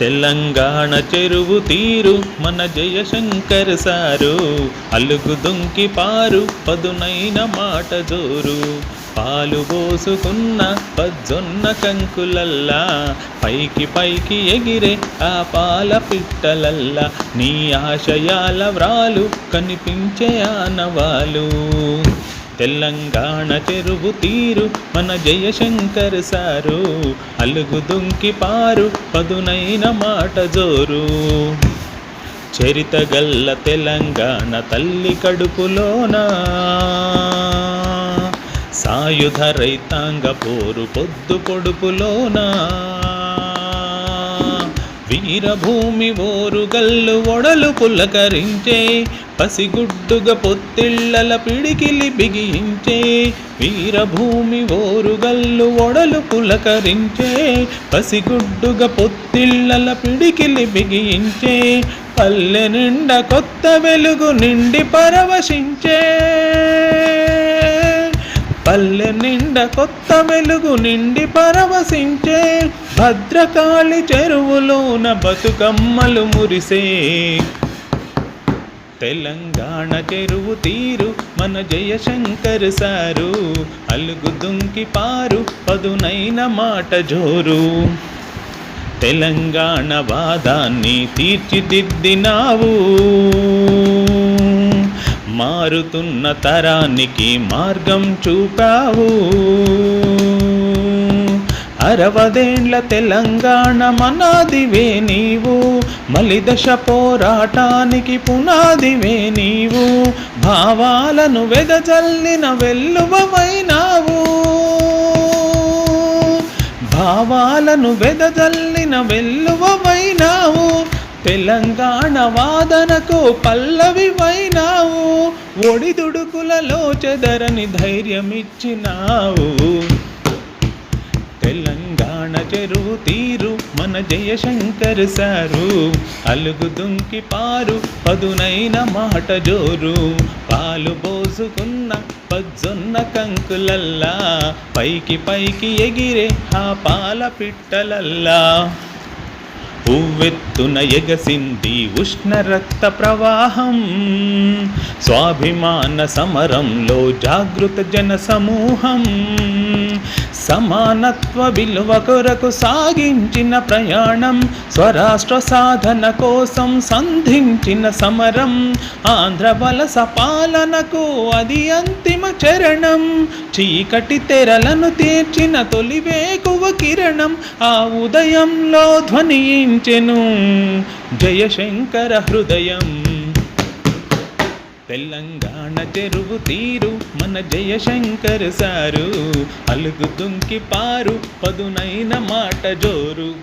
తెలంగాణ చెరువు తీరు మన జయశంకర్ సారు. అలుగు దొంకి పారు పదునైన మాట జోరు. పాలు పోసుకున్న పజ్జొన్న కంకులల్లా పైకి పైకి ఎగిరే ఆ పాల పిట్టలల్లా. నీ ఆశయాల వ్రాలు కనిపించే ఆనవాలు. తెలంగాణ చెరువు తీరు మన జయశంకర్ సారు. అలుగు దుంకి పారు పదునైన మాట జోరు. చరితగల్ల తెలంగాణ తల్లి కడుపులోనా. సాయుధ రైతాంగ పోరు పొద్దు పొడుపులోనా. వీరభూమి ఓరుగల్లు ఒడలు పులకరించే పసిగుడ్డుగా పొత్తిళ్ళల పిడికిలి బిగించే వీరభూమి ఓరుగల్లు ఒడలు పులకరించే పసిగుడ్డుగా పొత్తిళ్ళల పిడికిలి బిగించే పల్లె నిండా కొత్త వెలుగు నిండి పరవశించే. పల్లె నిండా కొత్త వెలుగు నిండి పరవశించే భద్రకాళి చెరువులోన బతుకమ్మలు మురిసే. తెలంగాణ చెరువు తీరు మన జయశంకర్ సారు అలుగు దుంకి పారు పదునైన మాట జోరు. తెలంగాణ వాదాన్ని తీర్చిదిద్దినావు. మారుతున్న తరానికి మార్గం చూపావు. అరవదేండ్ల తెలంగాణ మనాదివే నీవు. మలిదశ పోరాటానికి పునాదివే నీవు. భావాలను వెదజల్లిన వెల్లువమైనావు. భావాలను వెదజల్లిన వెల్లువమైనావు. తెలంగాణ వాదనకు పల్లవివైనావు ఒడిదుడుకులలో చెదరని ధైర్యమిచ్చినావు. తెలంగాణ చెరువు తీరు మన జయశంకర్ సారు అలుగు దుంకి పారు పదునైన మాట జోరు. పాలు పోసుకున్న పజ్జొన్న కంకులల్లా పైకి పైకి ఎగిరే ఆ పాల పిట్టలల్లా. పువ్వెత్తున ఎగసింది ఉష్ణరక్త ప్రవాహం. స్వాభిమాన సమరంలో జాగృత జన సమూహం. సమానత్వ విలువ కొరకు సాగించిన ప్రయాణం స్వరాష్ట్ర సాధన కోసం సంధించిన సమరం ఆంధ్ర వలస పాలనకు అది అంతిమ చరణం. చీకటి తెరలను తీర్చిన తొలి వేకువ కిరణం ఆ ఉదయంలో ధ్వనించెను. జయశంకర హృదయం. తెలంగాణ చెరువు తీరు మన జయశంకర్ సారు. అలుగు తుంకి పారు పదునైన మాట జోరు.